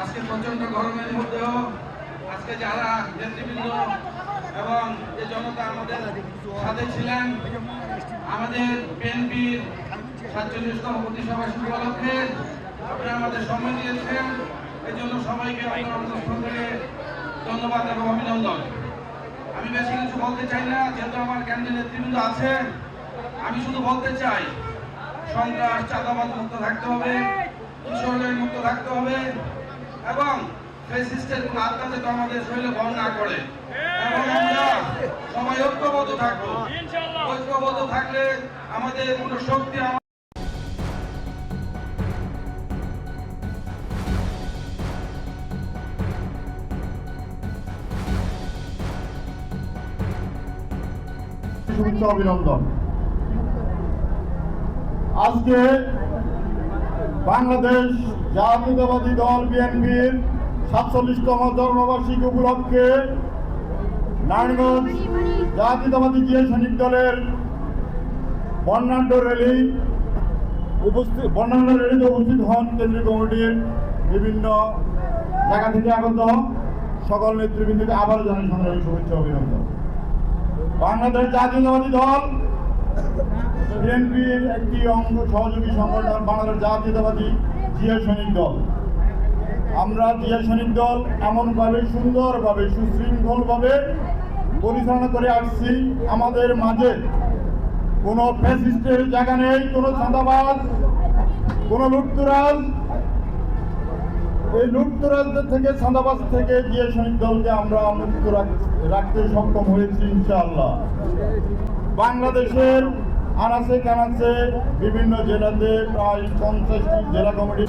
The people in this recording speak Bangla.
আজকে প্রচণ্ড গরমের মধ্যেও আজকে যারা নেতৃবৃন্দ এবং যে জনতা আমাদের সাথে ছিলেন, আমাদের বিএনপির সাতচল্লিশতম প্রতিসভা উপলক্ষে আপনারা আমাদের সময় দিয়েছেন। এই জন্য সবাইকে থেকে ধন্যবাদ এবং অভিনন্দন। আমি বেশি কিছু বলতে চাই না যেহেতু আমার কেন্দ্রের নেতৃবৃন্দ আছে আমি শুধু বলতে চাই সন্ত্রাস চাঁদাবাদ মুক্ত থাকতে হবে কিশোরের মুক্ত থাকতে হবে এবং ফেসিস্টের কোন আত্মা যাতে আমাদের শরীরে ভর না করে। এবং আমরা সবাই ঐক্যবদ্ধ থাকব। ঐক্যবদ্ধ থাকলে আমাদের কোনো শক্তি শুভেচ্ছা অভিনন্দন। আজকে বাংলাদেশ জাতীয়তাবাদী দল বিএনপির সাতচল্লিশতম জন্মবার্ষিকী উপলক্ষে নারায়ণগঞ্জ জাতীয়তাবাদী জিয়া সৈনিক দলের বর্ণাঢ্য র্যালি উপস্থিত বর্ণাঢ্য র্যালিতে উপস্থিত হন কেন্দ্রীয় কমিটির বিভিন্ন জায়গা থেকে আগত সকল নেতৃবৃন্দকে আবার জানাই সংগ্রামী শুভেচ্ছা অভিনন্দন। বাংলাদেশ জাতীয়তাবাদী দল, বিএনপির একটি অঙ্গ সহযোগী সংগঠন বাংলাদেশ জাতীয়তাবাদী জিয়া সৈনিক দল। আমরা জিয়া সৈনিক দল এমনভাবে, সুন্দরভাবে, সুশৃঙ্খলভাবে পরিচালনা করে আসছি। আমাদের মাঝে কোনো ফ্যাসিস্টের জায়গা নেই, কোনো চাঁদাবাজ, কোনো লুটতুরাজ এই লুটতরাজ্য থেকে সাদাবাস থেকে যে সৈনিক দলকে আমরা মুক্ত রাখতে সক্ষম হয়েছি, ইনশাআল্লাহ। বাংলাদেশের আনাচে কানাচে বিভিন্ন জেলাতে প্রায় পঞ্চাশটি জেলা কমিটি